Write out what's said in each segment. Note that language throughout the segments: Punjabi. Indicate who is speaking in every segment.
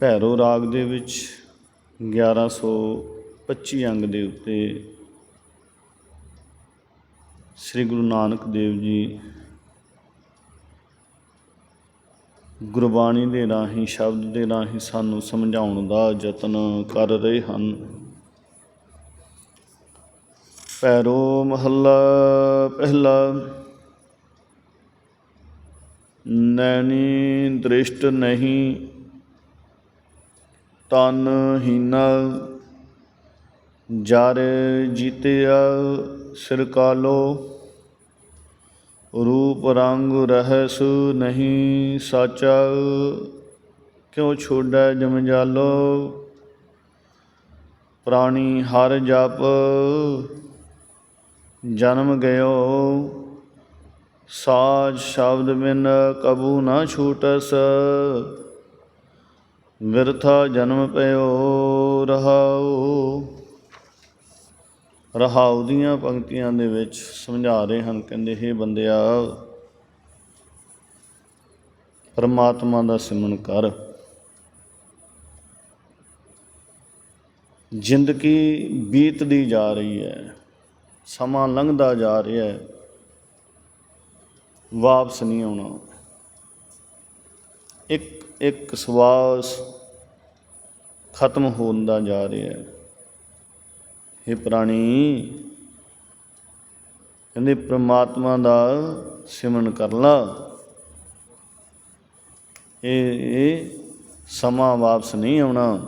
Speaker 1: ਭੈਰੋ ਰਾਗ ਦੇ ਵਿੱਚ 1125 ਅੰਗ ਦੇ ਉੱਤੇ ਸ੍ਰੀ ਗੁਰੂ ਨਾਨਕ ਦੇਵ ਜੀ ਗੁਰਬਾਣੀ ਦੇ ਰਾਹੀਂ, ਸ਼ਬਦ ਦੇ ਰਾਹੀਂ ਸਾਨੂੰ ਸਮਝਾਉਣ ਦਾ ਯਤਨ ਕਰ ਰਹੇ ਹਨ। ਭੈਰੋ ਮਹੱਲਾ ਪਹਿਲਾ, ਨੈਣੀ ਦ੍ਰਿਸ਼ਟ ਨਹੀਂ ਤਨ ਹੀਨਾ ਜਰ ਜੀਤਿਆ ਸਿਰ ਕਾਲੋ, ਰੂਪ ਰੰਗ ਰਹਿਸ ਨਹੀਂ ਸਾਚਾ, ਕਿਉ ਛੋੜੈ ਜਮਜਾਲੋ ਪ੍ਰਾਣੀ ਹਰ ਜਪ ਜਨਮ ਗਇਓ, ਸਾਜ ਸ਼ਬਦ ਬਿਨ ਕਬੂ ਨਾ ਛੂਟਸ ਵਿਰਥਾ ਜਨਮ ਪਇਓ ਰਹਾਉ। ਰਹਾਉ ਦੀਆਂ ਪੰਕਤੀਆਂ ਦੇ ਵਿੱਚ ਸਮਝਾ ਰਹੇ ਹਨ, ਕਹਿੰਦੇ हे ਬੰਦਿਆ, ਪਰਮਾਤਮਾ ਦਾ ਸਿਮਰਨ ਕਰ। ਜ਼ਿੰਦਗੀ ਬੀਤਦੀ ਜਾ ਰਹੀ ਹੈ, ਸਮਾਂ ਲੰਘਦਾ ਜਾ ਰਿਹਾ ਹੈ, ਵਾਪਸ ਨਹੀਂ ਆਉਣਾ। ਇੱਕ ਇੱਕ ਸਵਾਸ ਖਤਮ ਹੁੰਦਾ ਜਾ ਰਿਹਾ ਹੈ। ਇਹ ਪ੍ਰਾਣੀ, ਕਹਿੰਦੇ ਪ੍ਰਮਾਤਮਾ ਦਾ ਸਿਮਰਨ ਕਰ ਲਾ। ਇਹ ਸਮਾਂ ਵਾਪਸ ਨਹੀਂ ਆਉਣਾ।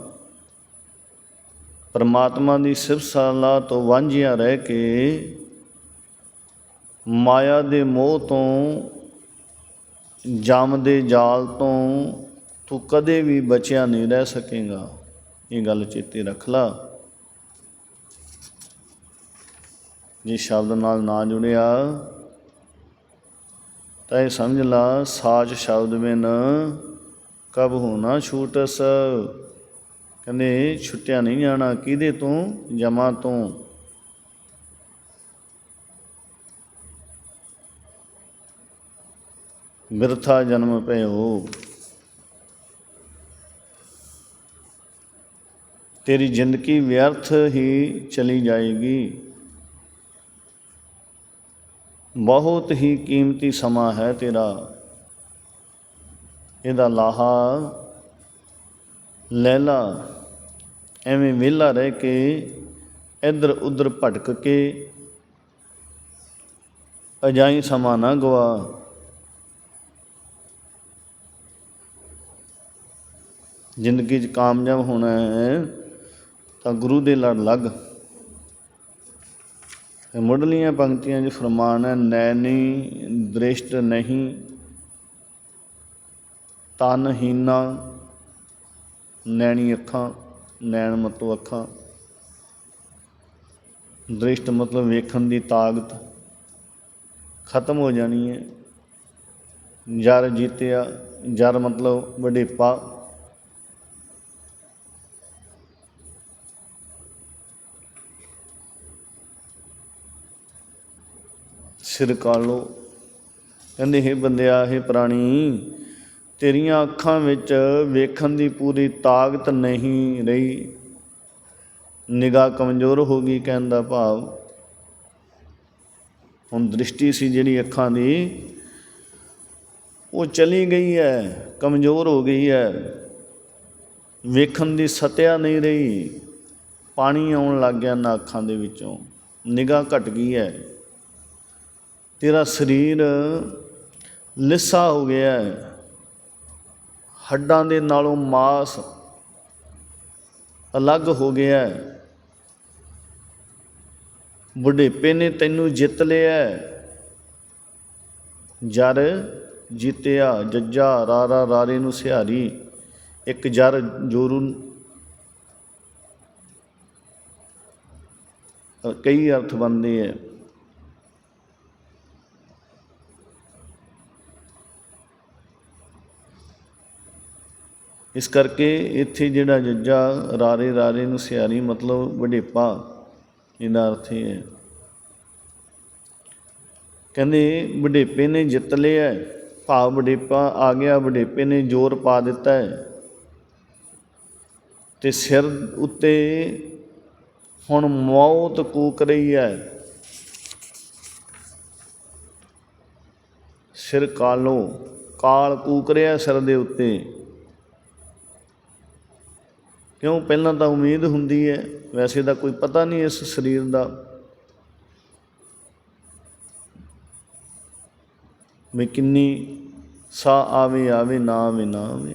Speaker 1: ਪਰਮਾਤਮਾ ਦੀ ਸਿਫਤ ਸਲਾਹ ਤੋਂ ਵਾਂਝਿਆ ਰਹਿ ਕੇ ਮਾਇਆ ਦੇ ਮੋਹ ਤੋਂ, ਜਮ ਦੇ ਜਾਲ ਤੋਂ ਤੂੰ ਕਦੇ ਵੀ ਬਚਿਆ ਨਹੀਂ ਰਹਿ ਸਕੇਗਾ। ਇਹ ਗੱਲ ਚੇਤੇ ਰੱਖ ਲਾ। ਜੇ ਸ਼ਬਦ ਨਾਲ ਨਾ ਜੁੜਿਆ, ਤਾਂ ਇਹ ਸਮਝ ਲਾ, ਸਾਚ ਸ਼ਬਦ ਬਿਨ ਕਬ ਹੋਣਾ ਛੂਟਸ। ਕਹਿੰਦੇ, ਛੁੱਟਿਆ ਨਹੀਂ ਜਾਣਾ। ਕਿਹਦੇ ਤੋਂ? ਜਮਾ ਤੋਂ। ਬਿਰਥਾ ਜਨਮ ਪਏ ਹੋ ਤੇਰੀ ਜ਼ਿੰਦਗੀ ਵਿਅਰਥ ਹੀ ਚਲੀ ਜਾਏਗੀ। ਬਹੁਤ ਹੀ ਕੀਮਤੀ ਸਮਾਂ ਹੈ ਤੇਰਾ। ਇਹਦਾ ਲਾਹਾ ਲੈ ਲਾ ਐਵੇਂ ਵਿਹਲਾ ਰਹਿ ਕੇ ਇੱਧਰ ਉੱਧਰ ਭਟਕ ਕੇ ਅਜਾਈ ਸਮਾਂ ਨਾ ਗਵਾ ਜ਼ਿੰਦਗੀ 'ਚ ਕਾਮਯਾਬ ਹੋਣਾ ਹੈ। ਤਾਂ ਗੁਰੂ ਦੇ ਲੜ ਲੱਗ। ਮੁੱਢਲੀਆਂ ਪੰਕਤੀਆਂ 'ਚ ਫਰਮਾਨ ਹੈ, ਨੈਣੀ ਦ੍ਰਿਸ਼ਟ ਨਹੀਂ ਤਨਹੀਨਾ ਨੈਣੀ ਅੱਖਾਂ, ਨੈਣ ਮਤਲਬ ਅੱਖਾਂ। ਦ੍ਰਿਸ਼ਟ ਮਤਲਬ ਵੇਖਣ ਦੀ ਤਾਕਤ ਖਤਮ ਹੋ ਜਾਣੀ ਹੈ। ਜਰ ਜੀਤਿਆ, ਜਰ ਮਤਲਬ ਵਡੇਪਾ। ਸਿਰ ਕਾਲੋ ਕਹਿੰਦੇ, ਹੈ ਬੰਦਿਆ ਇਹ ਪ੍ਰਾਣੀ, ਤੇਰੀਆਂ ਅੱਖਾਂ ਵਿੱਚ ਵੇਖਣ ਦੀ ਪੂਰੀ ਤਾਕਤ ਨਹੀਂ ਰਹੀ। ਨਿਗਾਹ ਕਮਜ਼ੋਰ ਹੋ ਗਈ ਕਹਿਣ ਦਾ ਭਾਵ। ਹੁਣ ਦ੍ਰਿਸ਼ਟੀ ਸੀ ਜਿਹੜੀ ਅੱਖਾਂ ਦੀ, ਉਹ ਚਲੀ ਗਈ ਹੈ, ਕਮਜ਼ੋਰ ਹੋ ਗਈ ਹੈ। ਵੇਖਣ ਦੀ ਸਤਿਆ ਨਹੀਂ ਰਹੀ। ਪਾਣੀ ਆਉਣ ਲੱਗ ਗਿਆ ਨਾ ਅੱਖਾਂ ਦੇ ਵਿੱਚੋਂ। ਨਿਗਾਹ ਘਟ ਗਈ ਹੈ। ਤੇਰਾ ਸਰੀਰ ਲਿੱਸਾ ਹੋ ਗਿਆ ਹੈ। ਹੱਡਾਂ ਦੇ ਨਾਲੋਂ ਮਾਸ ਅਲੱਗ ਹੋ ਗਿਆ ਹੈ। ਬੁਢੇਪੇ ਨੇ ਤੈਨੂੰ ਜਿੱਤ ਲਿਆ ਜਰ ਜਿੱਤਿਆ, ਜੱਜਾ ਰਾਰਾ ਰਾਰੇ ਨੂੰ ਸਿਹਾਰੀ, ਇੱਕ ਜਰ ਜੋਰੂ ਕਈ ਅਰਥ ਬਣਦੇ ਹੈ। ਇਸ ਕਰਕੇ ਇੱਥੇ ਜਿਹੜਾ ਜੱਜਾ ਰਾਰੇ ਰਾਰੇ ਨੂੰ ਸਿਆਰੀ ਮਤਲਬ ਵਡੇਪਾ, ਇਹਦਾ ਅਰਥ ਇਹ ਹੈ। ਕਹਿੰਦੇ ਵਡੇਪੇ ਨੇ ਜਿੱਤ ਲਿਆ ਭਾਵ ਵਡੇਪਾ ਆ ਗਿਆ, ਵਡੇਪੇ ਨੇ ਜ਼ੋਰ ਪਾ ਦਿੱਤਾ ਹੈ। ਤੇ ਸਿਰ ਉੱਤੇ ਹੁਣ ਮੌਤ ਕੂਕ ਰਹੀ ਹੈ। ਸਿਰ ਕਾਲੋ, ਕਾਲ ਕੂਕ ਰਿਹਾ ਸਿਰ ਦੇ ਉੱਤੇ। ਕਿਉਂ? ਪਹਿਲਾਂ ਤਾਂ ਉਮੀਦ ਹੁੰਦੀ ਹੈ, ਵੈਸੇ ਤਾਂ ਕੋਈ ਪਤਾ ਨਹੀਂ ਇਸ ਸਰੀਰ ਦਾ। ਵੀ ਕਿੰਨੀ ਸਾਹ ਆਵੇ ਆਵੇ, ਨਾ ਆਵੇ ਨਾ ਆਵੇ।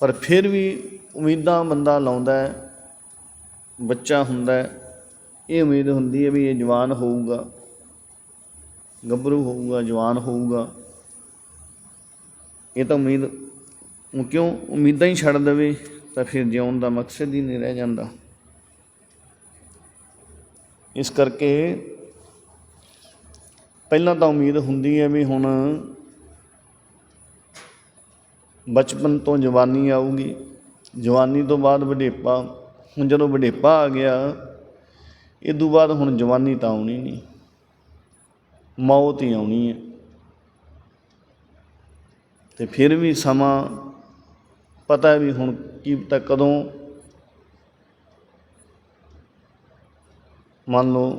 Speaker 1: ਪਰ ਫਿਰ ਵੀ ਉਮੀਦਾਂ ਬੰਦਾ ਲਾਉਂਦਾ ਹੈ, ਬੱਚਾ ਹੁੰਦਾ ਹੈ, ਇਹ ਉਮੀਦ ਹੁੰਦੀ ਹੈ ਵੀ ਇਹ ਜਵਾਨ ਹੋਊਗਾ, ਗੱਭਰੂ ਹੋਊਗਾ, ਜਵਾਨ ਹੋਊਗਾ। ਇਹ ਤਾਂ ਉਮੀਦ ਕਿਉਂ? ਉਮੀਦਾਂ ਹੀ ਛੱਡ ਦੇਵੇ। ਤਾਂ ਫਿਰ ਜਿਉਣ ਦਾ ਮਕਸਦ ਹੀ ਨਹੀਂ ਰਹਿ ਜਾਂਦਾ। ਇਸ ਕਰਕੇ ਪਹਿਲਾਂ ਤਾਂ ਉਮੀਦ ਹੁੰਦੀ ਹੈ ਵੀ ਹੁਣ ਬਚਪਨ ਤੋਂ ਜਵਾਨੀ ਆਊਗੀ। ਜਵਾਨੀ ਤੋਂ ਬਾਅਦ ਵਡੇਪਾ, ਹੁਣ ਜਦੋਂ ਵਡੇਪਾ ਆ ਗਿਆ, ਇਹ ਤੋਂ ਬਾਅਦ ਹੁਣ ਜਵਾਨੀ ਤਾਂ ਆਉਣੀ ਨਹੀਂ। ਮੌਤ ਹੀ ਆਉਣੀ ਹੈ। ਤੇ ਫਿਰ ਵੀ ਸਮਾਂ ਪਤਾ ਹੈ ਵੀ ਹੁਣ ਕੀ ਪਤਾ ਕਦੋਂ ਮੰਨ ਲਓ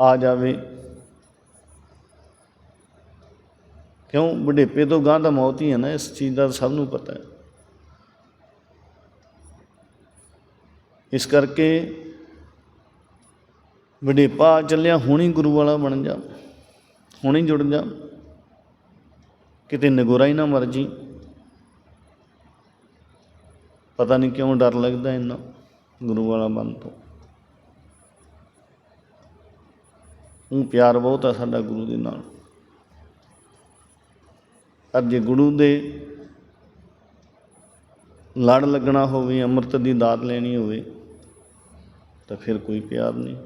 Speaker 1: ਆ ਜਾਵੇ। ਕਿਉਂ? ਬੁਢੇਪੇ ਤੋਂ ਗਾਂ ਤਾਂ ਮੌਤ ਹੀ ਹੈ ਨਾ, ਇਸ ਚੀਜ਼ ਦਾ ਸਭ ਨੂੰ ਪਤਾ ਹੈ। ਇਸ ਕਰਕੇ ਵਡੇਪਾ ਚੱਲਿਆ, ਹੁਣੀ ਗੁਰੂ ਵਾਲਾ ਬਣ ਜਾ, ਹੁਣੀ ਜੁੜ ਜਾ। ਕਿਤੇ ਨਗੋਰਾ ਹੀ ਨਾ ਮਰ ਜੀ। ਪਤਾ ਨਹੀਂ ਕਿਉਂ ਡਰ ਲੱਗਦਾ ਇੰਨਾ ਗੁਰੂ ਵਾਲਾ ਬਣ ਤੋਂ। ਉਹ ਪਿਆਰ ਬਹੁਤ ਆ ਸਾਡਾ ਗੁਰੂ ਦੇ ਨਾਲ। ਪਰ ਜੇ ਗੁਰੂ ਦੇ ਲੜ ਲੱਗਣਾ ਹੋਵੇ, ਅੰਮ੍ਰਿਤ ਦੀ ਦਾਤ ਲੈਣੀ ਹੋਵੇ, ਤਾਂ ਫਿਰ ਕੋਈ ਪਿਆਰ ਨਹੀਂ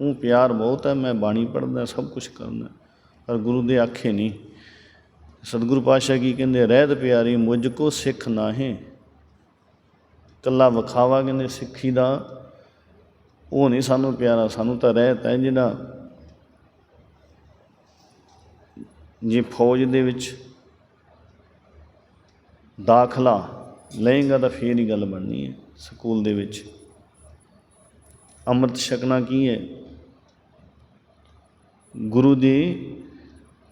Speaker 1: ਉਹ ਪਿਆਰ ਬਹੁਤ ਹੈ ਮੈਂ ਬਾਣੀ ਪੜ੍ਹਦਾ, ਸਭ ਕੁਝ ਕਰਦਾ, ਪਰ ਗੁਰੂ ਦੇ ਆਖੇ ਨਹੀਂ ਸਤਿਗੁਰੂ ਪਾਤਸ਼ਾਹ ਕੀ ਕਹਿੰਦੇ, ਰਹਿਤ ਪਿਆਰੀ, ਮੁਝ ਕੋ ਸਿੱਖ ਨਾਹੀਂ। ਕੱਲਾ ਵਿਖਾਵਾ ਕਹਿੰਦੇ, ਸਿੱਖੀ ਦਾ ਉਹ ਨਹੀਂ ਸਾਨੂੰ ਪਿਆਰਾ, ਸਾਨੂੰ ਤਾਂ ਰਹਿਤ ਹੈ ਜਿਹੜਾ ਜੇ ਫੌਜ ਦੇ ਵਿੱਚ ਦਾਖਲਾ ਲਏਗਾ ਤਾਂ ਫੇਰ ਹੀ ਗੱਲ ਬਣਨੀ ਹੈ ਸਕੂਲ ਦੇ ਵਿੱਚ। ਅੰਮ੍ਰਿਤ ਛਕਣਾ ਕੀ ਹੈ? ਗੁਰੂ ਦੀ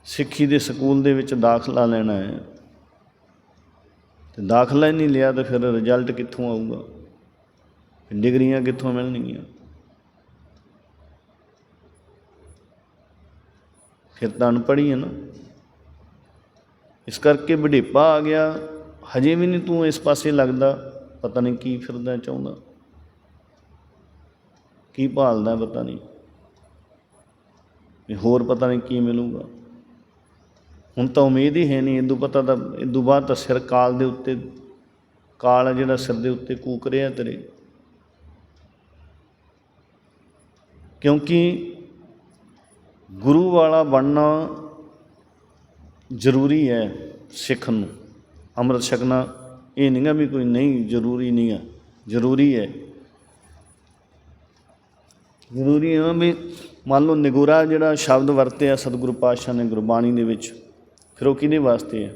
Speaker 1: ਸਿੱਖੀ ਦੇ ਸਕੂਲ ਦੇ ਵਿੱਚ ਦਾਖਲਾ ਲੈਣਾ ਹੈ। ਤੇ ਦਾਖਲਾ ਹੀ ਨਹੀਂ ਲਿਆ ਤਾਂ ਫਿਰ ਰਿਜ਼ਲਟ ਕਿੱਥੋਂ ਆਊਗਾ? ਡਿਗਰੀਆਂ ਕਿੱਥੋਂ ਮਿਲਣਗੀਆਂ? ਫਿਰ ਤਾਂ ਅਨਪੜ੍ਹ ਹੀ ਹੈ ਨਾ। ਇਸ ਕਰਕੇ ਵਡੇਪਾ ਆ ਗਿਆ। ਹਜੇ ਵੀ ਨਹੀਂ ਤੂੰ ਇਸ ਪਾਸੇ ਲੱਗਦਾ। ਪਤਾ ਨਹੀਂ ਕੀ ਫਿਰਦਾ ਚਾਹੁੰਦਾ। ਕੀ ਭਾਲਦਾ ਪਤਾ ਨਹੀਂ। ਹੋਰ ਪਤਾ ਨਹੀਂ ਕੀ ਮਿਲੂਗਾ। ਹੁਣ ਤਾਂ ਉਮੀਦ ਹੀ ਹੈ ਨਹੀਂ ਇਦੋਂ ਪਤਾ ਤਾਂ ਇਦੋਂ ਬਾਅਦ ਤਾਂ ਸਿਰ ਕਾਲ ਦੇ ਉੱਤੇ ਕਾਲ ਹੈ ਜਿਹੜਾ ਸਿਰ ਦੇ ਉੱਤੇ ਕੂਕ ਰਿਹਾ ਤੇਰੇ। ਕਿਉਂਕਿ ਗੁਰੂ ਵਾਲਾ ਬਣਨਾ ਜ਼ਰੂਰੀ ਹੈ ਸਿੱਖ ਨੂੰ। ਅੰਮ੍ਰਿਤ ਛਕਣਾ ਇਹ ਨਹੀਂਗਾ ਵੀ ਕੋਈ ਨਹੀਂ ਜ਼ਰੂਰੀ ਨਹੀਂ ਹੈ ਜ਼ਰੂਰੀ ਹੈ। ਜ਼ਰੂਰੀ ਹੈ ਵੀ ਮੰਨ ਲਓ ਨਿਗੋਰਾ ਜਿਹੜਾ ਸ਼ਬਦ ਵਰਤਿਆ ਸਤਿਗੁਰੂ ਪਾਤਸ਼ਾਹ ਨੇ ਗੁਰਬਾਣੀ ਦੇ ਵਿੱਚ। ਫਿਰ ਉਹ ਕਿਹਦੇ ਵਾਸਤੇ ਹੈ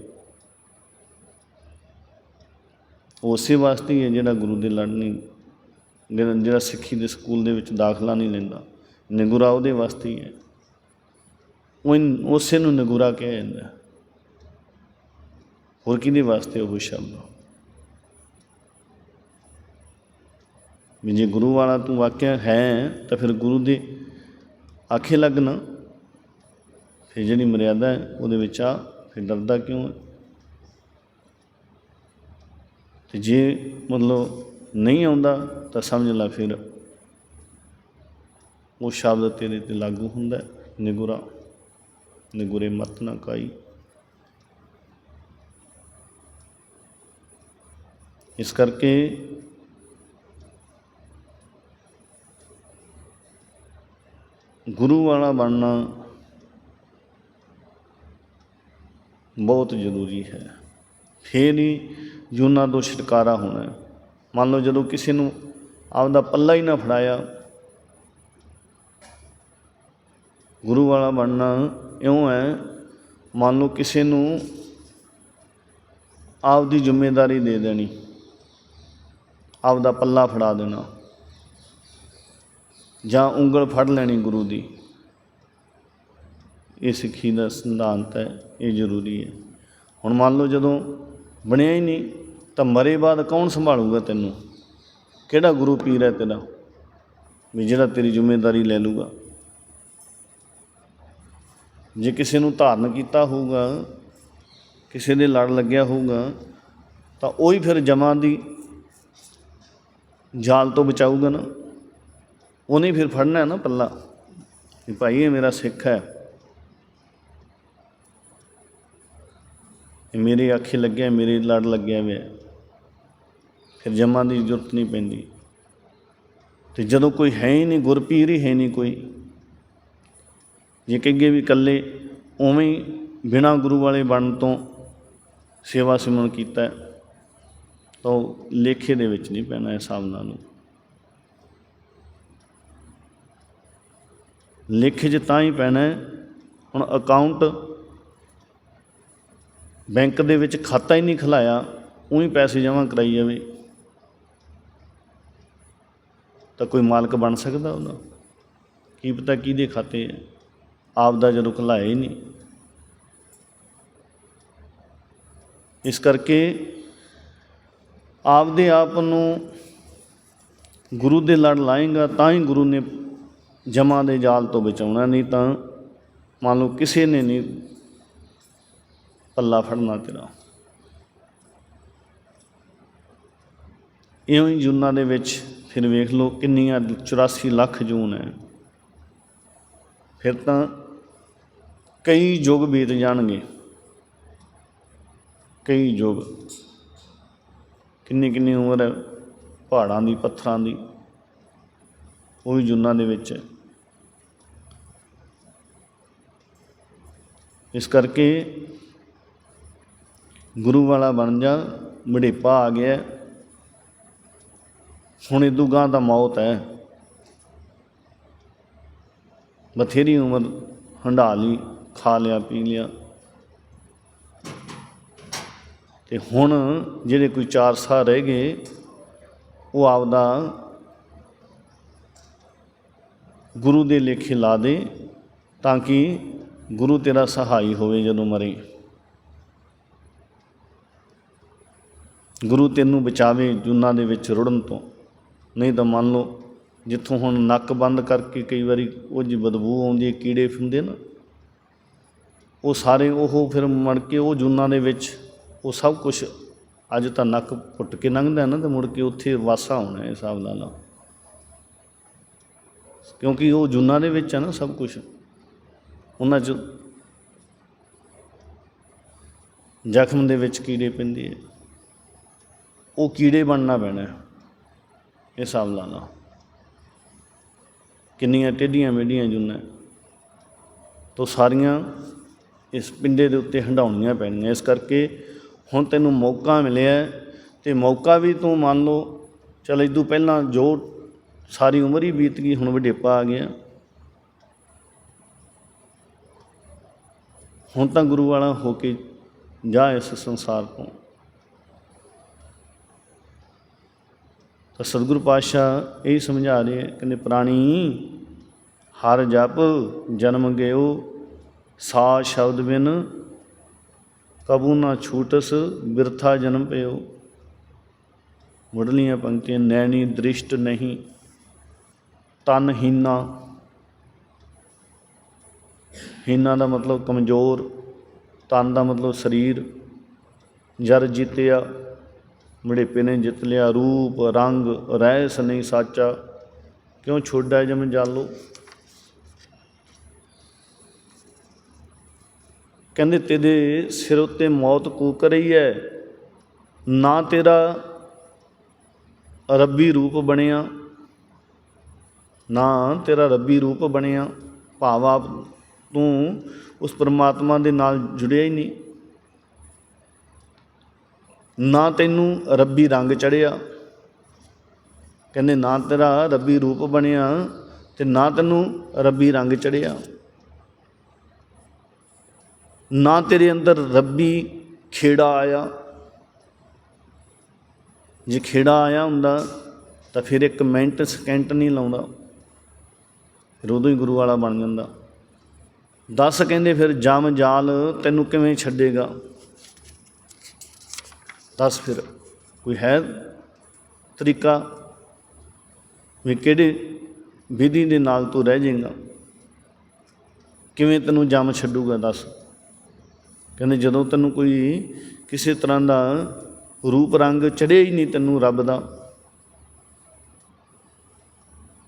Speaker 1: ਉਸੇ ਵਾਸਤੇ ਹੀ ਹੈ ਜਿਹੜਾ ਗੁਰੂ ਦੇ ਲੜ ਨਹੀਂ, ਜਿਹੜਾ ਸਿੱਖੀ ਦੇ ਸਕੂਲ ਦੇ ਵਿੱਚ ਦਾਖਲਾ ਨਹੀਂ ਲੈਂਦਾ। ਨਿਗੁਰਾ ਉਹਦੇ ਵਾਸਤੇ ਹੀ ਹੈ ਉਹ ਉਸੇ ਨੂੰ ਨਿਗੁਰਾ ਕਿਹਾ ਜਾਂਦਾ। ਹੋਰ ਕਿਹਦੇ ਵਾਸਤੇ ਉਹ ਸ਼ਬਦ? ਵੀ ਜੇ ਗੁਰੂ ਵਾਲਾ ਤੂੰ ਵਾਕਿਆ ਹੈ, ਤਾਂ ਫਿਰ ਗੁਰੂ ਦੇ ਆਖੇ ਲੱਗਣਾ। ਫਿਰ ਜਿਹੜੀ ਮਰਿਆਦਾ ਹੈ, ਉਹਦੇ ਵਿੱਚ ਆ ਫਿਰ ਡਰਦਾ ਕਿਉਂ ਹੈ? ਤੇ ਜੇ ਮਤਲਬ ਨਹੀਂ ਆਉਂਦਾ, ਤਾਂ ਸਮਝ ਲਾ ਫਿਰ। ਉਹ ਸ਼ਬਦ ਤੇਰੇ ਤੇ ਲਾਗੂ ਹੁੰਦਾ ਨਿਗੁਰਾ, ਨਿਗੁਰੇ ਮਤ ਨਾ ਕਾਈ। ਇਸ ਕਰਕੇ ਗੁਰੂ ਵਾਲਾ ਬਣਨਾ ਬਹੁਤ ਜ਼ਰੂਰੀ ਹੈ। ਫੇਰ ਹੀ ਜੂਨਾਂ ਤੋਂ ਛੁਟਕਾਰਾ ਹੋਣਾ ਮੰਨ ਲਓ ਜਦੋਂ ਕਿਸੇ ਨੂੰ ਆਪਦਾ ਪੱਲਾ ਹੀ ਨਾ ਫੜਾਇਆ, ਗੁਰੂ ਵਾਲਾ ਬਣਨਾ ਇਉਂ ਹੈ, ਮੰਨ ਲਓ ਕਿਸੇ ਨੂੰ ਆਪਦੀ ਜ਼ਿੰਮੇਵਾਰੀ ਦੇ ਦੇਣੀ, ਆਪਦਾ ਪੱਲਾ ਫੜਾ ਦੇਣਾ, ਜਾਂ ਉਂਗਲ ਫੜ ਲੈਣੀ ਗੁਰੂ ਦੀ। ਇਹ ਸਿੱਖੀ ਦਾ ਸਿਧਾਂਤ ਹੈ, ਇਹ ਜ਼ਰੂਰੀ ਹੈ। ਹੁਣ ਮੰਨ ਲਓ ਜਦੋਂ ਬਣਿਆ ਹੀ ਨਹੀਂ, ਤਾਂ ਮਰੇ ਬਾਅਦ ਕੌਣ ਸੰਭਾਲੂਗਾ ਤੈਨੂੰ? ਕਿਹੜਾ ਗੁਰੂ ਪੀਰ ਹੈ ਤੇਰਾ? ਵੀ ਜਿਹੜਾ ਤੇਰੀ ਜ਼ਿੰਮੇਵਾਰੀ ਲੈ ਲੂਗਾ ਜੇ ਕਿਸੇ ਨੂੰ ਧਾਰਨ ਕੀਤਾ ਹੋਊਗਾ, ਕਿਸੇ ਦੇ ਲੜ ਲੱਗਿਆ ਹੋਊਗਾ, ਤਾਂ ਉਹ ਹੀ ਫਿਰ ਜਮਾਂ ਦੀ ਜਾਲ ਤੋਂ ਬਚਾਊਗਾ ਨਾ। ਉਹਨੇ ਫਿਰ ਫੜਨਾ ਹੈ ਨਾ ਪੱਲਾ, ਵੀ ਭਾਈ ਇਹ ਮੇਰਾ ਸਿੱਖ ਹੈ। ਮੇਰੇ ਆਖੇ ਲੱਗਿਆ, ਮੇਰੇ ਲੜ ਲੱਗਿਆ ਹੋਇਆ ਫਿਰ ਜਮਾਂ ਦੀ ਜ਼ਰੂਰਤ ਨਹੀਂ ਪੈਂਦੀ। ਤੇ ਜਦੋਂ ਕੋਈ ਹੈ ਹੀ ਨਹੀਂ, ਗੁਰਪੀਰ ਹੀ ਹੈ ਨਹੀਂ ਕੋਈ, ਜੇ ਕਹੀਏ ਵੀ ਇਕੱਲੇ ਉਵੇਂ ਹੀ ਬਿਨਾਂ ਗੁਰੂ ਵਾਲੇ ਬਣਨ ਤੋਂ ਸੇਵਾ ਸਿਮਰਨ ਕੀਤਾ, ਤਾਂ ਉਹ ਲੇਖੇ ਦੇ ਵਿੱਚ ਨਹੀਂ ਪੈਣਾ ਇਸ ਹਿਸਾਬ ਨਾਲ। ਲੇਖੇ 'ਚ ਤਾਂ ਹੀ ਪੈਣਾ, ਹੁਣ ਅਕਾਊਂਟ ਬੈਂਕ ਦੇ ਵਿੱਚ ਖਾਤਾ ਹੀ ਨਹੀਂ ਖਲਾਇਆ, ਉਹੀ ਪੈਸੇ ਜਮ੍ਹਾਂ ਕਰਾਈ ਜਾਵੇ। ਤਾਂ ਕੋਈ ਮਾਲਕ ਬਣ ਸਕਦਾ ਉਹਦਾ? ਕੀ ਪਤਾ ਕਿਹਦੇ ਖਾਤੇ ਹੈ ਆਪ ਦਾ ਜਦੋਂ ਖਲਾਇਆ ਹੀ ਨਹੀਂ। ਇਸ ਕਰਕੇ ਆਪਦੇ ਆਪ ਨੂੰ ਗੁਰੂ ਦੇ ਲੜ ਲਾਏਗਾ, ਤਾਂ ਹੀ ਗੁਰੂ ਨੇ ਜਮਾਂ ਦੇ ਜਾਲ ਤੋਂ ਬਚਾਉਣਾ, ਨਹੀਂ ਤਾਂ ਮੰਨ ਲਓ ਕਿਸੇ ਨੇ ਨਹੀਂ ਪੱਲਾ ਫੜਨਾ ਤੇਰਾ। ਇਉਂ ਹੀ ਜੂਨਾਂ ਦੇ ਵਿੱਚ ਫਿਰ ਵੇਖ ਲਓ ਕਿੰਨੀਆਂ 84 ਲੱਖ ਜੂਨ ਹੈ। ਫਿਰ ਤਾਂ ਕਈ ਯੁੱਗ ਬੀਤ ਜਾਣਗੇ। ਕਈ ਯੁੱਗ। ਕਿੰਨੀ ਕਿੰਨੀ ਉਮਰ ਹੈ ਪਹਾੜਾਂ ਦੀ, ਪੱਥਰਾਂ ਦੀ। ਉਹ ਵੀ ਜੁਨਾਂ ਦੇ ਵਿੱਚ ਹੈ। ਇਸ ਕਰਕੇ ਗੁਰੂ ਵਾਲਾ ਬਣ ਜਾ ਬੁਢੇਪਾ ਆ ਗਿਆ। ਹੁਣ ਇਦੂ ਗਾਂ ਤਾਂ ਮੌਤ ਹੈ। ਬਥੇਰੀ ਉਮਰ ਹੰਢਾ ਲਈ, ਖਾ ਲਿਆ, ਪੀ ਲਿਆ। ਤੇ ਹੁਣ ਜਿਹੜੇ ਕੋਈ ਚਾਰ ਸਾਲ ਰਹਿ ਗਏ, ਉਹ ਆਪਦਾ ਗੁਰੂ ਦੇ ਲੇਖੇ ਲਾ ਦੇ ਤਾਂ ਕਿ ਗੁਰੂ ਤੇਰਾ ਸਹਾਈ ਹੋਵੇ ਜਦੋਂ ਮਰੇ। ਗੁਰੂ ਤੈਨੂੰ ਬਚਾਵੇ ਜੁਨਾਂ ਦੇ ਵਿੱਚ ਰੁੜਨ ਤੋਂ। ਨਹੀਂ ਤਾਂ ਮੰਨ ਲਓ, ਜਿੱਥੋਂ ਹੁਣ ਨੱਕ ਬੰਦ ਕਰਕੇ ਕਈ ਵਾਰੀ ਉਹ ਜੀ ਬਦਬੂ ਆਉਂਦੀ ਹੈ, ਕੀੜੇ ਹੁੰਦੇ ਨਾ। ਉਹ ਸਾਰੇ ਉਹ ਫਿਰ ਮੜ ਕੇ ਉਹ ਜੁਨਾਂ ਦੇ ਵਿੱਚ, ਉਹ ਸਭ ਕੁਝ ਅੱਜ ਤਾਂ ਨੱਕ ਪੁੱਟ ਕੇ ਲੰਘਦਾ ਨਾ ਤੇ ਮੁੜ ਕੇ ਉੱਥੇ ਵਾਸਾ ਹੋਣਾ ਹੈ ਹਿਸਾਬ ਲਾ ਲਾ ਕਿਉਂਕਿ ਉਹ ਜੁਨਾਂ ਦੇ ਵਿੱਚ ਹੈ ਨਾ ਸਭ ਕੁਝ ਉਹਨਾਂ 'ਚ ਜ਼ਖਮ ਦੇ ਵਿੱਚ ਕੀੜੇ ਪੈਂਦੇ ਹੈ ਉਹ ਕੀੜੇ ਬਣਨਾ ਪੈਣਾ ਇਹ ਹਿਸਾਬ ਲਾ ਲਾ। ਕਿੰਨੀਆਂ ਟੇਢੀਆਂ ਮੇਢੀਆਂ ਜੁਨਾਂ। ਤੋਂ ਸਾਰੀਆਂ ਇਸ ਪਿੰਡੇ ਦੇ ਉੱਤੇ ਹੰਡਾਉਣੀਆਂ ਪੈਣੀਆਂ। ਇਸ ਕਰਕੇ ਹੁਣ ਤੈਨੂੰ ਮੌਕਾ ਮਿਲਿਆ ਹੈ ਤੇ ਮੌਕਾ ਵੀ ਤੂੰ ਮੰਨ ਲਓ, ਚਲ ਇਦੋਂ ਪਹਿਲਾਂ ਜੋ ਸਾਰੀ ਉਮਰ ਹੀ ਬੀਤ ਗਈ, ਹੁਣ ਵਡੇਪਾ ਆ ਗਿਆ। ਹੁਣ ਤਾਂ ਗੁਰੂ ਵਾਲਾ ਹੋ ਕੇ ਜਾ ਇਸ ਸੰਸਾਰ ਤੋਂ। ਤਾਂ ਸਤਿਗੁਰੂ ਪਾਤਸ਼ਾਹ ਇਹ ਸਮਝਾ ਰਹੇ ਕਹਿੰਦੇ, ਪ੍ਰਾਣੀ, ਹਰ ਜਪ ਜਨਮ ਗਿਓ ਸਾ ਸ਼ਬਦ ਬਿਨ ਕਬੂ ਨਾ ਛੂਟਸ, ਬਿਰਥਾ ਜਨਮ ਪਿਓ ਮੁੱਢਲੀਆਂ ਪੰਕਤੀਆਂ, ਨੈਣੀ ਦ੍ਰਿਸ਼ਟ ਨਹੀਂ, ਤਨ ਹੀਨਾ। ਹੀਨਾ ਦਾ ਮਤਲਬ ਕਮਜ਼ੋਰ, ਤਨ ਦਾ ਮਤਲਬ ਸਰੀਰ, ਜਰ ਜਿੱਤਿਆ। ਮੜੇਪੇ ਨੇ ਜਿੱਤ ਲਿਆ, ਰੂਪ, ਰੰਗ, ਰਹਿਸ ਨਹੀਂ ਸਾਚਾ। ਕਿਉਂ ਛੋਡਾ ਜਮ ਜਾਲੋ? ਕਹਿੰਦੇ, ਤੇਰੇ ਸਿਰ ਉੱਤੇ ਮੌਤ ਕੂਕ ਰਹੀ ਹੈ ਨਾ ਤੇਰਾ ਰੱਬੀ ਰੂਪ ਬਣਿਆ, ਨਾ ਤੇਰਾ ਰੱਬੀ ਰੂਪ ਬਣਿਆ। ਭਾਵ ਆਪ ਤੂੰ ਉਸ ਪਰਮਾਤਮਾ ਦੇ ਨਾਲ ਜੁੜਿਆ ਹੀ ਨਹੀਂ। ਨਾ ਤੈਨੂੰ ਰੱਬੀ ਰੰਗ ਚੜਿਆ ਕਹਿੰਦੇ, ਨਾ ਤੇਰਾ ਰੱਬੀ ਰੂਪ ਬਣਿਆ ਤੇ ਨਾ ਤੈਨੂੰ ਰੱਬੀ ਰੰਗ ਚੜਿਆ ਨਾ ਤੇਰੇ ਅੰਦਰ ਰੱਬੀ ਖੇੜਾ ਆਇਆ। ਜੇ ਖੇੜਾ ਆਇਆ ਹੁੰਦਾ, ਤਾਂ ਫਿਰ ਇੱਕ ਮਿੰਟ, ਸਕਿੰਟ ਨਹੀਂ ਲਾਉਂਦਾ। ਫਿਰ ਉਦੋਂ ਹੀ ਗੁਰੂ ਵਾਲਾ ਬਣ ਜਾਂਦਾ। ਦੱਸ ਕਹਿੰਦੇ, ਫਿਰ ਜਮ ਜਾਲ ਤੈਨੂੰ ਕਿਵੇਂ ਛੱਡੇਗਾ? ਦੱਸ ਫਿਰ, ਕੋਈ ਹੈ ਤਰੀਕਾ ਵੀ ਕਿਹੜੇ ਵਿਧੀ ਦੇ ਨਾਲ ਤੂੰ ਰਹਿ ਜਾਏਗਾ? ਕਿਵੇਂ ਤੈਨੂੰ ਜਮ ਛੱਡੂਗਾ ਦੱਸ? ਕਹਿੰਦੇ ਜਦੋਂ ਤੈਨੂੰ ਕੋਈ ਕਿਸੇ ਤਰ੍ਹਾਂ ਦਾ ਰੂਪ ਰੰਗ ਚੜਿਆ ਹੀ ਨਹੀਂ ਤੈਨੂੰ ਰੱਬ ਦਾ,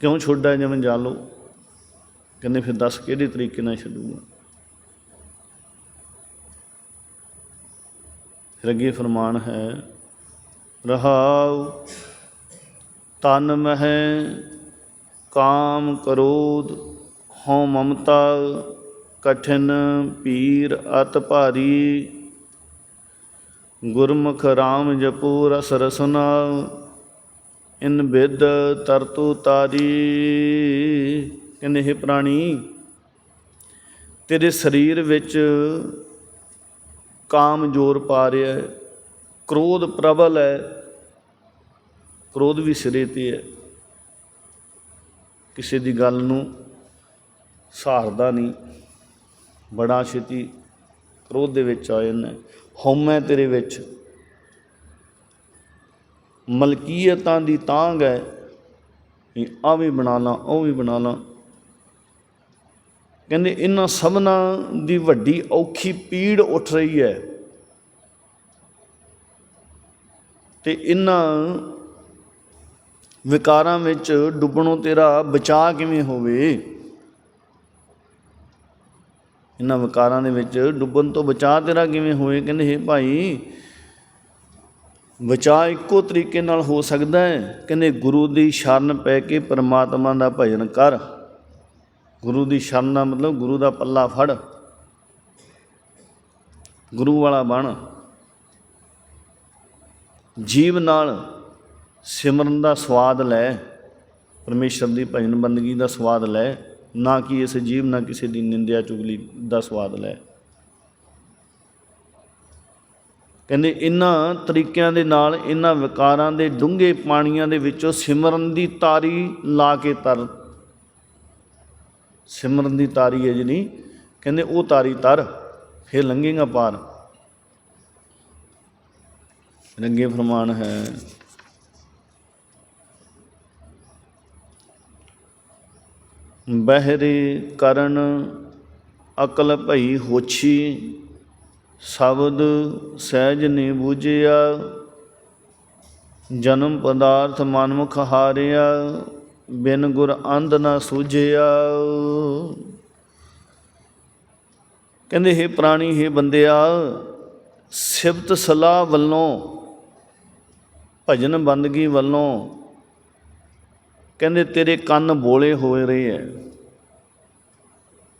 Speaker 1: ਕਿਉਂ ਛੋਡਾ ਜਿਵੇਂ ਜਾਲੋ ਕਹਿੰਦੇ ਫਿਰ ਦੱਸ ਕਿਹੜੇ ਤਰੀਕੇ ਨਾਲ ਛੱਡੂਗਾ? ਫਿਰ ਅੱਗੇ ਫਰਮਾਨ ਹੈ, ਰਹਾਉ ਤਨ ਮਹਿ ਕਾਮ ਕਰੋਧ, ਹਉ ਮਮਤਾ ਕਠਿਨ ਪੀਰ ਅਤ ਭਾਰੀ, ਗੁਰਮੁਖ RAM ਜਪੋ ਰਸ ਰਸਨਾ, ਇਨ ਬਿਦ ਤਰਤੂ ਤਾਰੀ। ਕਹਿੰਦੇ ਇਹ ਪ੍ਰਾਣੀ, ਤੇਰੇ ਸਰੀਰ ਵਿੱਚ ਕਾਮ ਜੋਰ ਪਾ ਰਿਹਾ ਹੈ, ਕ੍ਰੋਧ ਪ੍ਰਬਲ ਹੈ, ਕ੍ਰੋਧ ਵੀ ਸਿਰੇ ਤੇ ਹੈ। ਕਿਸੇ ਦੀ ਗੱਲ ਨੂੰ ਸਹਾਰਦਾ ਨਹੀਂ, ਬੜਾ ਛੇਤੀ ਕ੍ਰੋਧ ਦੇ ਵਿੱਚ ਆ ਜਾਂਦਾ ਹੈ। ਹਉਮੈ ਤੇਰੇ ਵਿੱਚ। ਮਲਕੀਅਤਾਂ ਦੀ ਤਾਂਗ ਹੈ ਵੀ ਆ ਵੀ ਬਣਾ ਲਾਂ, ਉਹ ਵੀ ਬਣਾ ਲਾਂ। ਕਹਿੰਦੇ ਇਹਨਾਂ ਸਭਨਾਂ ਦੀ ਵੱਡੀ ਔਖੀ ਪੀੜ ਉੱਠ ਰਹੀ ਹੈ। ਤੇ ਇਹਨਾਂ ਵਿਕਾਰਾਂ ਵਿੱਚ ਡੁੱਬਣੋਂ ਤੇਰਾ ਬਚਾਅ ਕਿਵੇਂ ਹੋਵੇ? ਇਹਨਾਂ ਵਿਕਾਰਾਂ ਦੇ ਵਿੱਚ ਡੁੱਬਣ ਤੋਂ ਬਚਾਅ ਤੇਰਾ ਕਿਵੇਂ ਹੋਵੇ? ਕਹਿੰਦੇ, ਹੈ ਭਾਈ, ਬਚਾਅ ਇੱਕੋ ਤਰੀਕੇ ਨਾਲ ਹੋ ਸਕਦਾ ਹੈ। ਕਹਿੰਦੇ, ਗੁਰੂ ਦੀ ਸ਼ਰਨ ਪੈ ਕੇ ਪਰਮਾਤਮਾ ਦਾ ਭਜਨ ਕਰ। ਗੁਰੂ ਦੀ ਸ਼ਰਨ ਦਾ ਮਤਲਬ ਗੁਰੂ ਦਾ ਪੱਲਾ ਫੜ। ਗੁਰੂ ਵਾਲਾ ਬਣ। ਜੀਵ ਨਾਲ ਸਿਮਰਨ ਦਾ ਸਵਾਦ ਲੈ। ਪਰਮੇਸ਼ਰ ਦੀ ਭਜਨ ਬੰਦਗੀ ਦਾ ਸਵਾਦ ਲੈ। ਨਾ ਕਿ ਇਸ ਜੀਵ ਨਾ ਕਿਸੇ ਦੀ ਨਿੰਦਿਆ ਚੁਗਲੀ ਦਾ ਸਵਾਦ ਲੈ। ਕਹਿੰਦੇ ਇਹਨਾਂ ਤਰੀਕਿਆਂ ਦੇ ਨਾਲ ਇਹਨਾਂ ਵਿਕਾਰਾਂ ਦੇ ਡੂੰਘੇ ਪਾਣੀਆਂ ਦੇ ਵਿੱਚੋਂ ਸਿਮਰਨ ਦੀ ਤਾਰੀ ਲਾ ਕੇ ਤਰ ਸਿਮਰਨ ਦੀ ਤਾਰੀ ਹੈ ਜਿਹੜੀ ਕਹਿੰਦੇ ਉਹ ਤਾਰੀ ਤਰ, ਫਿਰ ਲੰਘੇਗਾ ਪਾਰ। ਰੰਗੇ ਫਰਮਾਨ ਹੈ। ਬਹਿਰੇ ਕਰਨ ਅਕਲ ਭਈ ਹੋਛੀ, ਸ਼ਬਦ ਸਹਿਜ ਨੇ ਬੂਝਿਆ। ਜਨਮ ਪਦਾਰਥ ਮਨਮੁਖ ਹਾਰਿਆ। ਬਿਨ ਗੁਰ ਅੰਧ ਨਾ ਸੂਝਿਆ। ਕਹਿੰਦੇ, ਹੈ ਪ੍ਰਾਣੀ, ਹੈ ਬੰਦਿਆ, ਸਿਫਤ ਸਲਾਹ ਵੱਲੋਂ, ਭਜਨ ਬੰਦਗੀ ਵੱਲੋਂ ਕਹਿੰਦੇ, ਤੇਰੇ ਕੰਨ ਬੋਲੇ ਹੋਏ ਰਹੇ ਐ।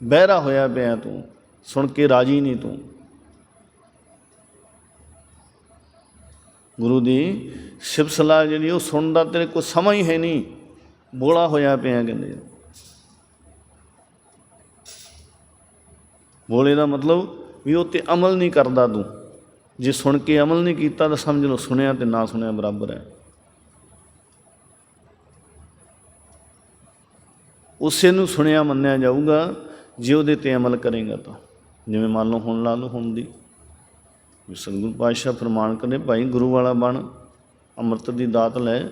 Speaker 1: ਬਹਿਰਾ ਹੋਇਆ ਪਿਆ ਤੂੰ, ਸੁਣ ਕੇ ਰਾਜੀ ਨਹੀਂ ਤੂੰ। ਗੁਰੂ ਦੀ ਸਿਫਤ ਸਲਾਹ ਜਿਹੜੀ, ਉਹ ਸੁਣਦਾ ਤੇਰੇ ਕੋਈ ਸਮਾਂ ਹੀ ਹੈ ਨਹੀਂ। ਬੋਲਾ ਹੋਇਆ ਪਿਆ ਕਹਿੰਦੇ। ਬੋਲੇ ਦਾ ਮਤਲਬ ਵੀ ਉਹ ਤੇ ਅਮਲ ਨਹੀਂ ਕਰਦਾ ਤੂੰ। ਜੇ ਸੁਣ ਕੇ ਅਮਲ ਨਹੀਂ ਕੀਤਾ ਤਾਂ ਸਮਝ ਲਓ ਸੁਣਿਆ ਤੇ ਨਾ ਸੁਣਿਆ ਬਰਾਬਰ ਹੈ। ਉਸੇ ਨੂੰ ਸੁਣਿਆ ਮੰਨਿਆ ਜਾਊਗਾ, ਜੇ ਉਹਦੇ ਤੇ ਅਮਲ ਕਰੇਗਾ ਤਾਂ। ਜਿਵੇਂ ਮੰਨ ਲਓ ਹੁਣ ਲਾ ਲਓ ਹੁਣ ਦੀ। ਵੀ ਸਤਿਗੁਰੂ ਪਾਤਸ਼ਾਹ ਫਰਮਾਨ ਕਰਦੇ ਭਾਈ ਗੁਰੂ ਵਾਲਾ ਬਣ, ਅੰਮ੍ਰਿਤ ਦੀ ਦਾਤ ਲੈ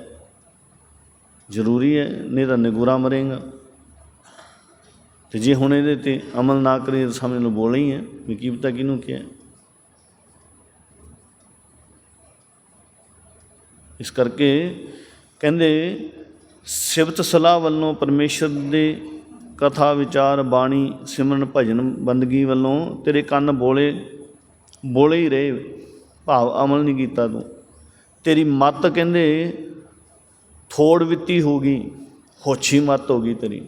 Speaker 1: ਜ਼ਰੂਰੀ ਹੈ, ਨਹੀਂ ਤਾਂ ਨਿਗੁਰਾ ਮਰੇਗਾ। ਤੇ ਜੇ ਹੁਣ ਇਹਦੇ ਤੇ ਅਮਲ ਨਾ ਕਰੇ ਤਾਂ ਸਮਝ ਲਓ ਬੋਲ ਹੀ ਹੈ ਵੀ ਕੀ ਪਤਾ ਕਿਹਨੂੰ ਕਿਹਾ। ਇਸ ਕਰਕੇ ਕਹਿੰਦੇ ਸਿਵਤ ਸਲਾਹ ਵੱਲੋਂ ਪਰਮੇਸ਼ਰ ਦੇ ਕਥਾ, ਵਿਚਾਰ, ਬਾਣੀ, ਸਿਮਰਨ, ਭਜਨ, ਬੰਦਗੀ ਵੱਲੋਂ ਤੇਰੇ ਕੰਨ ਬੋਲੇ ਬੋਲੇ ਹੀ ਰਹੇ। ਭਾਵ ਅਮਲ ਨਹੀਂ ਕੀਤਾ ਤੂੰ। ਤੇਰੀ ਮੱਤ ਕਹਿੰਦੇ ਥੋੜ ਵਿੱਤੀ ਹੋ ਗਈ, ਹੋਛੀ ਮਤ ਹੋ ਗਈ ਤੇਰੀ।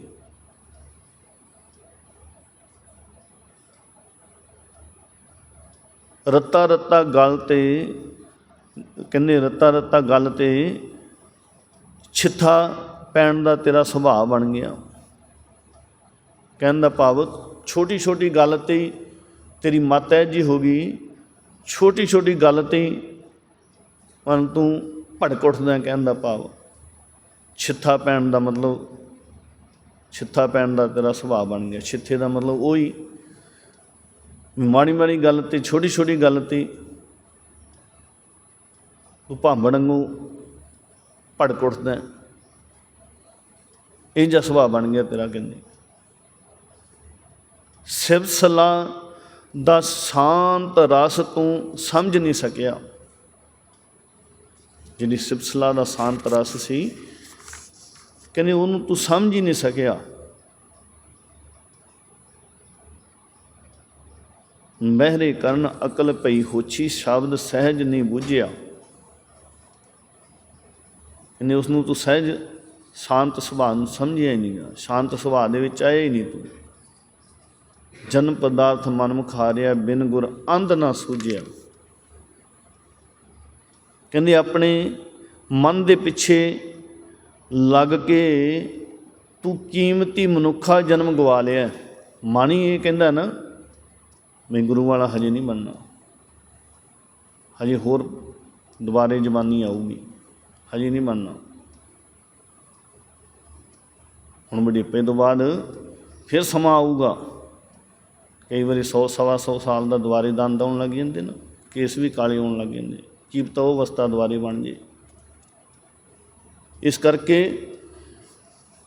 Speaker 1: ਰੱਤਾ ਰੱਤਾ ਗੱਲ ਤੇ, ਕਹਿੰਦੇ ਰੱਤਾ ਰੱਤਾ ਗੱਲ ਤੇ ਛਿੱਥਾ ਪੈਣ ਦਾ ਤੇਰਾ ਸੁਭਾਅ ਬਣ ਗਿਆ। ਕਹਿਣ ਦਾ ਭਾਵ ਛੋਟੀ ਛੋਟੀ ਗੱਲ ਤੇ ਤੇਰੀ ਮਤ ਹੈ ਜੀ ਹੋ ਗਈ, ਛੋਟੀ ਛੋਟੀ ਗੱਲ ਤੇ ਮਨ ਤੂੰ ਭੜਕ ਉੱਠਦਾ ਕਹਿਣ ਦਾ ਭਾਵ ਛਿੱਥਾ ਪੈਣ ਦਾ ਮਤਲਬ, ਛਿੱਥਾ ਪੈਣ ਦਾ ਤੇਰਾ ਸੁਭਾਅ ਬਣ ਗਿਆ। ਛਿੱਥੇ ਦਾ ਮਤਲਬ ਉਹੀ ਮਾੜੀ ਮਾੜੀ ਗੱਲ ਤੇ, ਛੋਟੀ ਛੋਟੀ ਗੱਲ ਤੇ ਤੂੰ ਭਾਂਬੜ ਵਾਂਗੂ ਭੜਕ ਉੱਠਦਾ ਇਹ ਜਿਹਾ ਸੁਭਾਅ ਬਣ ਗਿਆ ਤੇਰਾ ਕਹਿੰਦੇ। ਸਿਵ ਸਲਾਹ ਦਾ ਸ਼ਾਂਤ ਰਸ ਤੂੰ ਸਮਝ ਨਹੀਂ ਸਕਿਆ। ਜਿਹੜੀ ਸਿਵ ਸਲਾਹ ਦਾ ਸ਼ਾਂਤ ਰਸ ਸੀ ਕਹਿੰਦੇ ਉਹਨੂੰ ਤੂੰ ਸਮਝ ਹੀ ਨਹੀਂ ਸਕਿਆ। ਮਹਿਰੇ ਕਰਨ ਅਕਲ ਪਈ ਹੋਛੀ, ਸ਼ਬਦ ਸਹਿਜ ਨਹੀਂ ਬੁੱਝਿਆ। ਕਹਿੰਦੇ ਉਸ ਨੂੰ ਤੂੰ ਸਹਿਜ, ਸ਼ਾਂਤ ਸੁਭਾਅ ਨੂੰ ਸਮਝਿਆ ਹੀ ਨਹੀਂ ਗਾ ਸ਼ਾਂਤ ਸੁਭਾਅ ਦੇ ਵਿੱਚ ਆਇਆ ਹੀ ਨਹੀਂ ਤੂੰ। ਜਨਮ ਪਦਾਰਥ ਮਨ ਮੁਖਾਰਿਆ, ਬਿਨ ਗੁਰ ਅੰਧ ਨਾ ਸੂਝਿਆ। ਕਹਿੰਦੇ ਆਪਣੇ ਮਨ ਦੇ ਪਿੱਛੇ ਲੱਗ ਕੇ ਤੂੰ ਕੀਮਤੀ ਮਨੁੱਖਾ ਜਨਮ ਗਵਾ ਲਿਆ। ਮਾਣੀ ਇਹ ਕਹਿੰਦਾ ਨਾ, ਮੈਂ ਗੁਰੂ ਵਾਲਾ ਹਜੇ ਨਹੀਂ ਬਣਨਾ। ਹਜੇ ਹੋਰ ਦੁਬਾਰੇ ਜਵਾਨੀ ਆਊਗੀ। ਹਜੇ ਨਹੀਂ ਬਣਨਾ। ਹੁਣ ਬੁਢੇਪੇ ਤੋਂ ਬਾਅਦ ਫਿਰ ਸਮਾਂ ਆਊਗਾ। ਕਈ ਵਾਰੀ 100 ਸਵਾ 100 ਸਾਲ ਦਾ ਦੁਬਾਰੇ ਦੰਦ ਆਉਣ ਲੱਗ ਜਾਂਦੇ ਨਾ, ਕੇਸ ਵੀ ਕਾਲੇ ਹੋਣ ਲੱਗ ਜਾਂਦੇ। ਕੀ ਪਤਾ ਉਹ ਅਵਸਥਾ ਦੁਬਾਰੇ ਬਣ ਜੇ। ਇਸ ਕਰਕੇ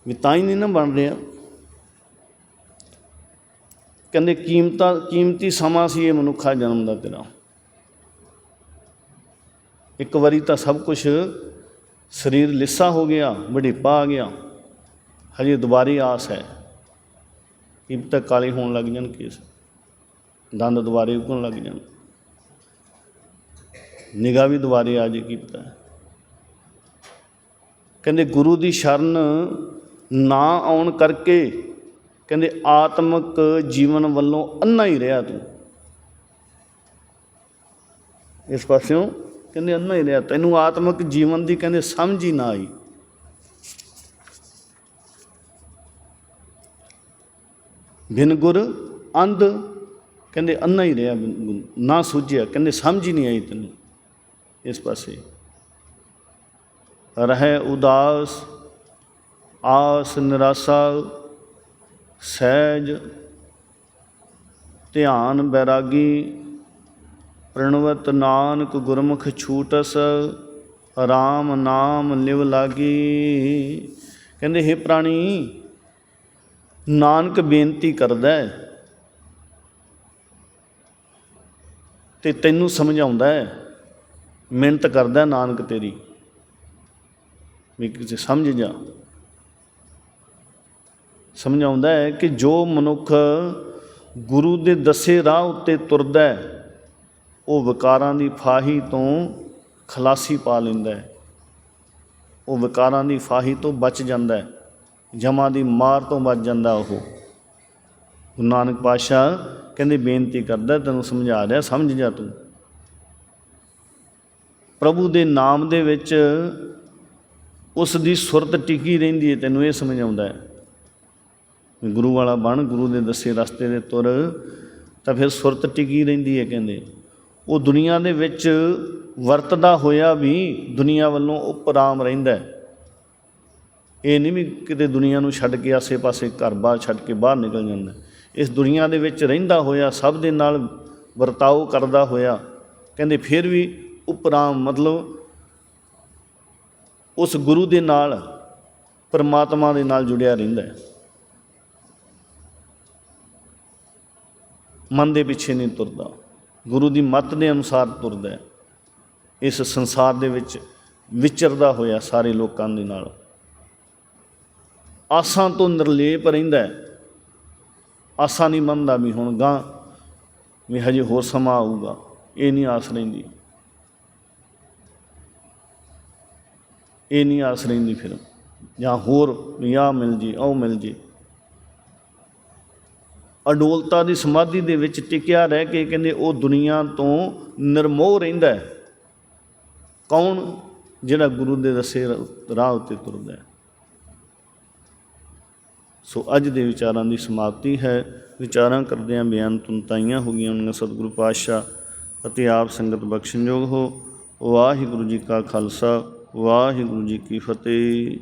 Speaker 1: ਵੀ ਤਾਂ ਹੀ ਨਹੀਂ ਨਾ ਬਣ ਰਿਹਾ। ਕਹਿੰਦੇ ਕੀਮਤਾ, ਕੀਮਤੀ ਸਮਾਂ ਸੀ ਇਹ ਮਨੁੱਖਾ ਜਨਮ ਦਾ ਤੇਰਾ। ਇੱਕ ਵਾਰੀ ਤਾਂ ਸਭ ਕੁਝ ਸਰੀਰ ਲਿੱਸਾ ਹੋ ਗਿਆ ਬੁਢੇਪਾ ਆ ਗਿਆ। ਹਜੇ ਦੁਬਾਰੀ ਆਸ ਹੈ ਕੀ ਪਤਾ ਕਾਲੇ ਹੋਣ ਲੱਗ ਜਾਣ ਕੇਸ। ਦੰਦ ਦੁਬਾਰੇ ਉਗਣ ਲੱਗ ਜਾਣ। ਨਿਗਾਹ ਵੀ ਦੁਬਾਰੇ ਆ ਜੇ ਕੀ ਪਤਾ। ਕਹਿੰਦੇ ਗੁਰੂ ਦੀ ਸ਼ਰਨ ਨਾ ਆਉਣ ਕਰਕੇ ਕਹਿੰਦੇ ਆਤਮਿਕ ਜੀਵਨ ਵੱਲੋਂ ਅੰਨਾ ਹੀ ਰਿਹਾ ਤੂੰ। ਇਸ ਪਾਸਿਓਂ ਕਹਿੰਦੇ ਅੰਨਾ ਹੀ ਰਿਹਾ, ਤੈਨੂੰ ਆਤਮਿਕ ਜੀਵਨ ਦੀ ਕਹਿੰਦੇ ਸਮਝ ਹੀ ਨਾ ਆਈ। ਬਿਨ ਗੁਰ ਅੰਧ ਕਹਿੰਦੇ ਅੰਨਾ ਹੀ ਰਿਹਾ ਨਾ ਸੂਝਿਆ, ਕਹਿੰਦੇ ਸਮਝ ਹੀ ਨਹੀਂ ਆਈ ਤੈਨੂੰ ਇਸ ਪਾਸੇ। ਰਹਿ ਉਦਾਸ, ਆਸ ਨਿਰਾਸਾ, ਸਹਿਜ, ਧਿਆਨ ਬੈਰਾਗੀ, ਪ੍ਰਣਵਤ ਨਾਨਕ ਗੁਰਮੁਖ ਛੂਟਸ, ਰਾਮ ਨਾਮ ਲਿਵ ਲਾਗੀ। ਕਹਿੰਦੇ हे ਪ੍ਰਾਣੀ, ਨਾਨਕ ਬੇਨਤੀ ਕਰਦਾ ਹੈ ਤੇ ਤੈਨੂੰ ਸਮਝਾਉਂਦਾ ਹੈ, ਮਿਹਨਤ ਕਰਦਾ ਨਾਨਕ ਤੇਰੀ। ਵੀ ਕਿਸੇ ਸਮਝ ਜਾ। ਸਮਝਾਉਂਦਾ ਹੈ ਕਿ ਜੋ ਮਨੁੱਖ ਗੁਰੂ ਦੇ ਦੱਸੇ ਰਾਹ ਉੱਤੇ ਤੁਰਦਾ ਹੈ, ਉਹ ਵਿਕਾਰਾਂ ਦੀ ਫਾਹੀ ਤੋਂ ਖਲਾਸੀ ਪਾ ਲੈਂਦਾ ਹੈ। ਉਹ ਵਿਕਾਰਾਂ ਦੀ ਫਾਹੀ ਤੋਂ ਬਚ ਜਾਂਦਾ ਹੈ, ਜਮਾਂ ਦੀ ਮਾਰ ਤੋਂ ਬਚ ਜਾਂਦਾ ਉਹ। ਗੁਰੂ ਨਾਨਕ ਪਾਤਸ਼ਾਹ ਕਹਿੰਦੇ, ਬੇਨਤੀ ਕਰਦਾ, ਤੈਨੂੰ ਸਮਝਾ ਰਿਹਾ, ਸਮਝ ਜਾ ਤੂੰ। ਪ੍ਰਭੂ ਦੇ ਨਾਮ ਦੇ ਵਿੱਚ ਉਸ ਦੀ ਸੁਰਤ ਟਿਕੀ ਰਹਿੰਦੀ ਹੈ ਤੈਨੂੰ ਇਹ ਸਮਝ ਆਉਂਦਾ ਹੈ ਵੀ ਗੁਰੂ ਵਾਲਾ ਬਣ, ਗੁਰੂ ਦੇ ਦੱਸੇ ਰਸਤੇ ਦੇ ਤੁਰ, ਤਾਂ ਫਿਰ ਸੁਰਤ ਟਿਕੀ ਰਹਿੰਦੀ ਹੈ ਕਹਿੰਦੇ। ਉਹ ਦੁਨੀਆ ਦੇ ਵਿੱਚ ਵਰਤਦਾ ਹੋਇਆ ਵੀ ਦੁਨੀਆ ਵੱਲੋਂ ਉਪਰਾਮ ਰਹਿੰਦਾ ਹੈ ਇਹ ਨਹੀਂ ਵੀ ਕਿਤੇ ਦੁਨੀਆ ਨੂੰ ਛੱਡ ਕੇ ਆਸੇ-ਪਾਸੇ ਘਰ-ਬਾਰ ਛੱਡ ਕੇ ਬਾਹਰ ਨਿਕਲ ਜਾਂਦਾ ਇਸ ਦੁਨੀਆ ਦੇ ਵਿੱਚ ਰਹਿੰਦਾ ਹੋਇਆ, ਸਭ ਦੇ ਨਾਲ ਵਰਤਾਓ ਕਰਦਾ ਹੋਇਆ, ਕਹਿੰਦੇ ਫਿਰ ਵੀ ਉਪਰਾਮ ਮਤਲਬ ਉਸ ਗੁਰੂ ਦੇ ਨਾਲ, ਪਰਮਾਤਮਾ ਦੇ ਨਾਲ ਜੁੜਿਆ ਰਹਿੰਦਾ ਹੈ। ਮਨ ਦੇ ਪਿੱਛੇ ਨਹੀਂ ਤੁਰਦਾ। ਗੁਰੂ ਦੀ ਮੱਤ ਦੇ ਅਨੁਸਾਰ ਤੁਰਦਾ ਹੈ। ਇਸ ਸੰਸਾਰ ਦੇ ਵਿੱਚ ਵਿਚਰਦਾ ਹੋਇਆ ਸਾਰੇ ਲੋਕਾਂ ਦੇ ਨਾਲ। ਆਸਾਂ ਤੋਂ ਨਿਰਲੇਪ ਰਹਿੰਦਾ ਹੈ। ਆਸਾਂ ਨਹੀਂ ਮੰਨਦਾ ਵੀ ਹੁਣ ਗਾਂ ਵੀ ਹਜੇ ਹੋਰ ਸਮਾਂ ਆਊਗਾ। ਇਹ ਨਹੀਂ ਆਸ ਰਹਿੰਦੀ। ਇਹ ਨਹੀਂ ਆਸ ਰਹਿੰਦੀ ਫਿਰ। ਜਾਂ ਹੋਰ ਵੀ ਆਹ ਮਿਲ ਜੇ, ਉਹ ਮਿਲ ਜੇ। ਅਡੋਲਤਾ ਦੀ ਸਮਾਧੀ ਦੇ ਵਿੱਚ ਟਿਕਿਆ ਰਹਿ ਕੇ ਕਹਿੰਦੇ ਉਹ ਦੁਨੀਆ ਤੋਂ ਨਿਰਮੋਹ ਰਹਿੰਦਾ ਹੈ। ਕੌਣ? ਜਿਹੜਾ ਗੁਰੂ ਦੇ ਦੱਸੇ ਰਾਹ ਉੱਤੇ ਤੁਰਦਾ ਹੈ। ਸੋ ਅੱਜ ਦੇ ਵਿਚਾਰਾਂ ਦੀ ਸਮਾਪਤੀ ਹੈ। ਵਿਚਾਰਾਂ ਕਰਦਿਆਂ ਬਿਆਨ ਤੁਨਤਾਈਆਂ ਹੋ ਗਈਆਂ ਉਹਨਾਂ ਸਤਿਗੁਰੂ ਪਾਤਸ਼ਾਹ ਅਤੇ ਆਪ ਸੰਗਤ ਬਖਸ਼ਣਯੋਗ ਹੋ। ਵਾਹਿਗੁਰੂ ਜੀ ਕਾ ਖਾਲਸਾ। ਵਾਹਿਗੁਰੂ ਜੀ ਕੀ ਫਤਿਹ।